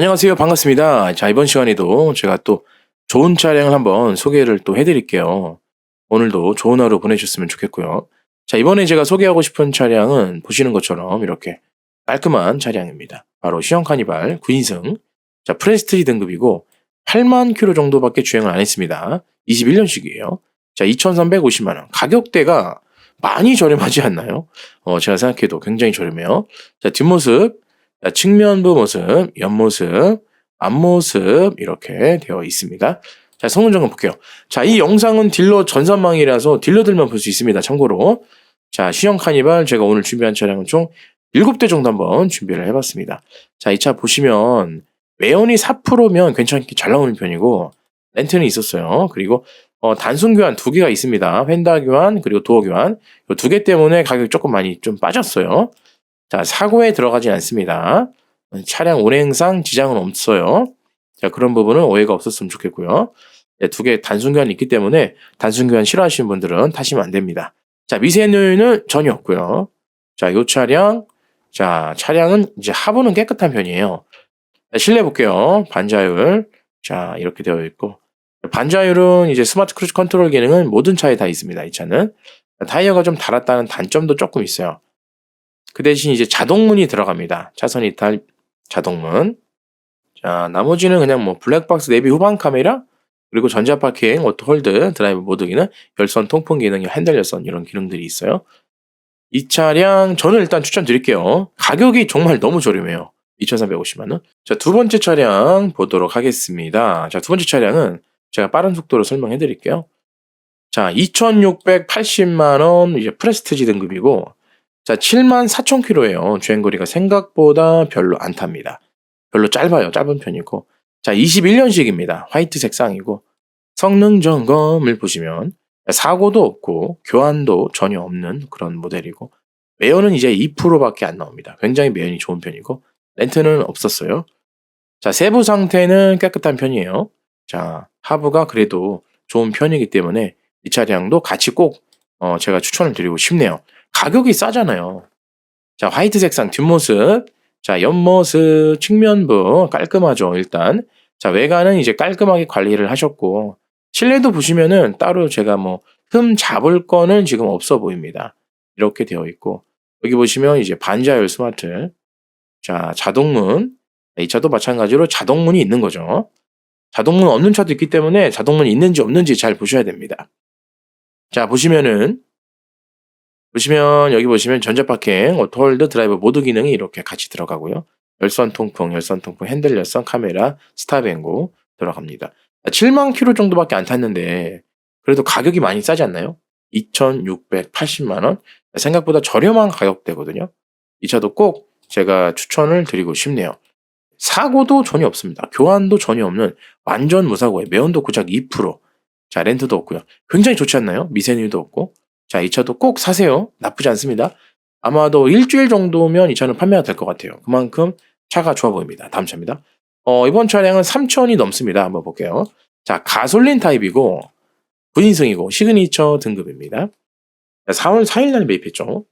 안녕하세요. 반갑습니다. 자, 이번 시간에도 제가 또 좋은 차량을 한번 소개를 또 해드릴게요. 오늘도 좋은 하루 보내셨으면 좋겠고요. 자, 이번에 제가 소개하고 싶은 차량은 보시는 것처럼 이렇게 깔끔한 차량입니다. 바로 시형 카니발 9인승. 자, 프레스티지 등급이고 8만 킬로 정도밖에 주행을 안 했습니다. 21년식이에요. 자, 2,350만 원. 가격대가 많이 저렴하지 않나요? 어, 제가 생각해도 굉장히 저렴해요. 자, 뒷모습 자, 측면부 모습, 옆모습, 앞모습 이렇게 되어 있습니다. 자, 성능 점검 볼게요. 자, 이 영상은 딜러 전산망이라서 딜러들만 볼 수 있습니다. 참고로. 자, 시형 카니발 제가 오늘 준비한 차량은 총 7대 정도 한번 준비를 해봤습니다. 자, 이 차 보시면 외연이 4%면 괜찮게 잘 나오는 편이고 렌트는 있었어요. 그리고 어, 단순 교환 두 개가 있습니다. 휀다 교환 그리고 도어 교환 이 두 개 때문에 가격이 조금 많이 좀 빠졌어요. 자, 사고에 들어가진 않습니다. 차량 운행상 지장은 없어요. 자, 그런 부분은 오해가 없었으면 좋겠고요. 네, 두개 단순 교환이 있기 때문에 단순 교환 싫어하시는 분들은 타시면 안 됩니다. 자, 미세누유는 전혀 없고요. 자, 요 차량, 자, 차량은 이제 하부는 깨끗한 편이에요. 자, 실내 볼게요. 반자율. 자, 이렇게 되어 있고. 반자율은 이제 스마트 크루즈 컨트롤 기능은 모든 차에 다 있습니다. 이 차는. 타이어가 좀 달았다는 단점도 조금 있어요. 그 대신 이제 자동문이 들어갑니다. 차선 이탈 자동문. 자, 나머지는 그냥 뭐 블랙박스 내비 후방 카메라, 그리고 전자 파킹, 오토 홀드, 드라이브 모드 기능, 열선 통풍 기능, 핸들 열선 이런 기능들이 있어요. 이 차량 저는 일단 추천드릴게요. 가격이 정말 너무 저렴해요. 2,350만 원. 자, 두 번째 차량 보도록 하겠습니다. 자, 두 번째 차량은 제가 빠른 속도로 설명해 드릴게요. 자, 2,680만 원 이제 프레스티지 등급이고 자, 7만 4천 킬로예요. 주행거리가 생각보다 별로 안 탑니다. 별로 짧아요. 짧은 편이고. 자, 21년식입니다. 화이트 색상이고. 성능 점검을 보시면 사고도 없고 교환도 전혀 없는 그런 모델이고 매연은 이제 2%밖에 안 나옵니다. 굉장히 매연이 좋은 편이고 렌트는 없었어요. 자, 세부 상태는 깨끗한 편이에요. 자, 하부가 그래도 좋은 편이기 때문에 이 차량도 같이 꼭 어, 제가 추천을 드리고 싶네요. 가격이 싸잖아요. 자, 화이트 색상 뒷모습. 자, 옆모습, 측면부 깔끔하죠, 일단. 자, 외관은 이제 깔끔하게 관리를 하셨고, 실내도 보시면은 따로 제가 뭐 흠 잡을 거는 지금 없어 보입니다. 이렇게 되어 있고, 여기 보시면 이제 반자율 스마트. 자, 자동문. 이 차도 마찬가지로 자동문이 있는 거죠. 자동문 없는 차도 있기 때문에 자동문이 있는지 없는지 잘 보셔야 됩니다. 자, 보시면은 보시면 여기 보시면 전자파킹, 오토홀드, 드라이브 모드 기능이 이렇게 같이 들어가고요. 열선 통풍, 열선 통풍, 핸들 열선, 카메라, 스탑앤고 들어갑니다. 7만 킬로 정도밖에 안 탔는데 그래도 가격이 많이 싸지 않나요? 2,680만 원. 생각보다 저렴한 가격대거든요. 이 차도 꼭 제가 추천을 드리고 싶네요. 사고도 전혀 없습니다. 교환도 전혀 없는 완전 무사고에 매연도 고작 2%. 자, 렌트도 없고요. 굉장히 좋지 않나요? 미세누유도 없고. 자, 이 차도 꼭 사세요. 나쁘지 않습니다. 아마도 일주일 정도면 이 차는 판매가 될 것 같아요. 그만큼 차가 좋아 보입니다. 다음 차입니다. 어, 이번 차량은 3천이 넘습니다. 한번 볼게요. 자, 가솔린 타입이고, 9인승이고, 시그니처 등급입니다. 자, 4월 4일날 매입했죠.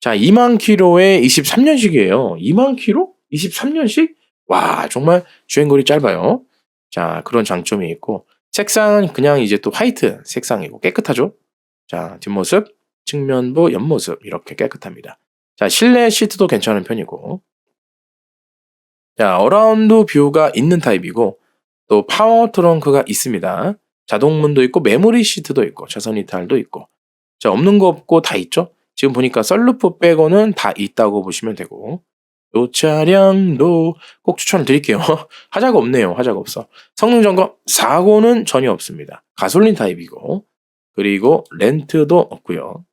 자, 2만 킬로에 23년식이에요. 2만 킬로? 23년식? 와, 정말 주행거리 짧아요. 자, 그런 장점이 있고, 색상은 그냥 이제 또 화이트 색상이고 깨끗하죠. 자, 뒷모습, 측면부, 옆모습 이렇게 깨끗합니다. 자, 실내 시트도 괜찮은 편이고. 자, 어라운드 뷰가 있는 타입이고 또 파워 트렁크가 있습니다. 자동문도 있고 메모리 시트도 있고 차선 이탈도 있고. 자, 없는 거 없고 다 있죠? 지금 보니까 썰루프 빼고는 다 있다고 보시면 되고. 요 차량도 꼭 추천을 드릴게요. 하자가 없네요. 하자가 없어. 성능 점검 사고는 전혀 없습니다. 가솔린 타입이고. 그리고 렌트도 없고요.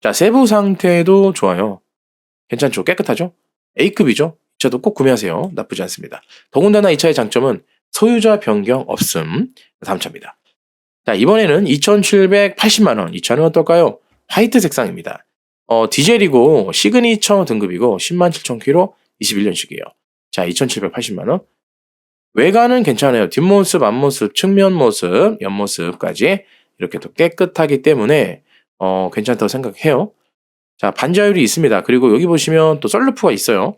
자, 세부 상태도 좋아요. 괜찮죠? 깨끗하죠? A급이죠? 이 차도 꼭 구매하세요. 나쁘지 않습니다. 더군다나 이 차의 장점은 소유자 변경 없음. 다음 차입니다. 자, 이번에는 2,780만원. 이 차는 어떨까요? 화이트 색상입니다. 어, 디젤이고 시그니처 등급이고 10만 7천 킬로 21년식이에요. 자, 2,780만원. 외관은 괜찮아요. 뒷모습, 앞모습, 측면 모습, 옆모습까지 이렇게 또 깨끗하기 때문에 어, 괜찮다고 생각해요. 자, 반자율이 있습니다. 그리고 여기 보시면 또 썰루프가 있어요.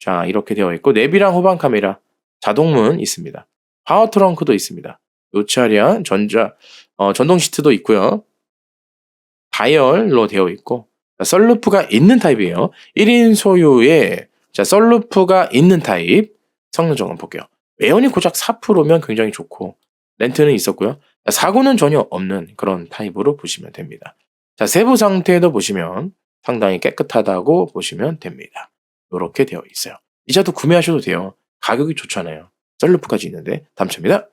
자, 이렇게 되어 있고 내비랑 후방 카메라, 자동문 있습니다. 파워 트렁크도 있습니다. 요 차량 전자 어, 전동 시트도 있고요. 다이얼로 되어 있고 자, 썰루프가 있는 타입이에요. 1인 소유의 자, 썰루프가 있는 타입 성능 점검 볼게요. 외연이 고작 4%면 굉장히 좋고 렌트는 있었고요. 자, 사고는 전혀 없는 그런 타입으로 보시면 됩니다. 자, 세부 상태도 보시면 상당히 깨끗하다고 보시면 됩니다. 이렇게 되어 있어요. 이 차도 구매하셔도 돼요. 가격이 좋잖아요. 썰루프까지 있는데 담차입니다.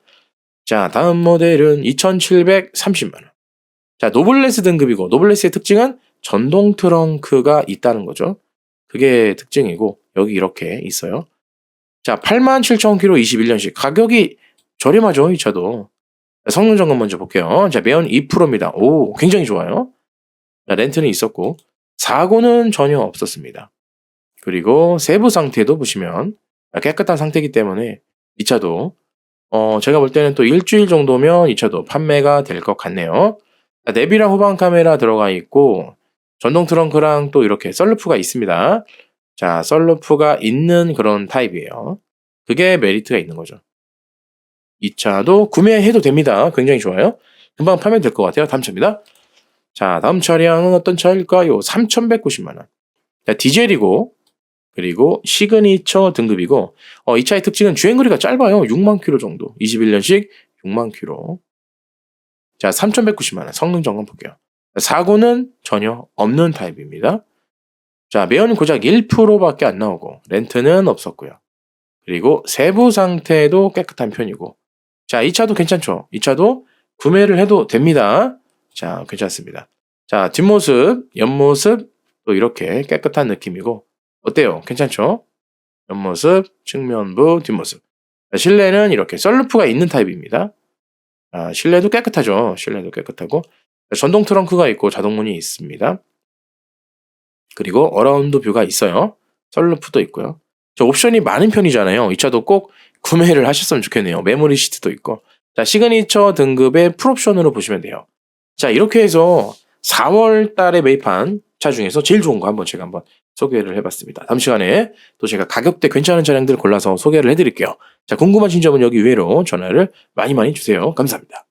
자, 다음 모델은 2,730만원. 자, 노블레스 등급이고, 노블레스의 특징은 전동 트렁크가 있다는 거죠. 그게 특징이고, 여기 이렇게 있어요. 자, 87,000km 21년식. 가격이 저렴하죠, 이 차도. 자, 성능 점검 먼저 볼게요. 자, 매연 2%입니다. 오, 굉장히 좋아요. 자, 렌트는 있었고, 사고는 전혀 없었습니다. 그리고 세부 상태도 보시면 깨끗한 상태이기 때문에 이 차도 어, 제가 볼 때는 또 일주일 정도면 이 차도 판매가 될 것 같네요. 자, 내비랑 후방 카메라 들어가 있고 전동 트렁크랑 또 이렇게 썰루프가 있습니다. 자, 썰루프가 있는 그런 타입이에요. 그게 메리트가 있는 거죠. 이 차도 구매해도 됩니다. 굉장히 좋아요. 금방 판매될 것 같아요. 다음 차입니다. 자, 다음 차량은 어떤 차일까요? 3,190만원. 자, 디젤이고, 그리고 시그니처 등급이고, 어, 이 차의 특징은 주행거리가 짧아요. 6만 킬로 정도. 21년식 6만 킬로. 자, 3,190만원. 성능 점검 볼게요. 사고는 전혀 없는 타입입니다. 자, 매연은 고작 1%밖에 안 나오고, 렌트는 없었고요. 그리고 세부 상태도 깨끗한 편이고, 자, 이 차도 괜찮죠? 이 차도 구매를 해도 됩니다. 자, 괜찮습니다. 자, 뒷모습, 옆모습, 또 이렇게 깨끗한 느낌이고, 어때요? 괜찮죠? 옆모습, 측면부, 뒷모습. 자, 실내는 이렇게 썰루프가 있는 타입입니다. 아, 실내도 깨끗하죠. 실내도 깨끗하고. 자, 전동 트렁크가 있고 자동문이 있습니다. 그리고 어라운드 뷰가 있어요. 썰루프도 있고요. 저 옵션이 많은 편이잖아요. 이 차도 꼭 구매를 하셨으면 좋겠네요. 메모리 시트도 있고. 자, 시그니처 등급의 풀옵션으로 보시면 돼요. 자, 이렇게 해서 4월 달에 매입한 차 중에서 제일 좋은 거 한번 제가 한번 소개를 해봤습니다. 다음 시간에 또 제가 가격대 괜찮은 차량들 골라서 소개를 해드릴게요. 자, 궁금하신 점은 여기 위로 전화를 많이 많이 주세요. 감사합니다.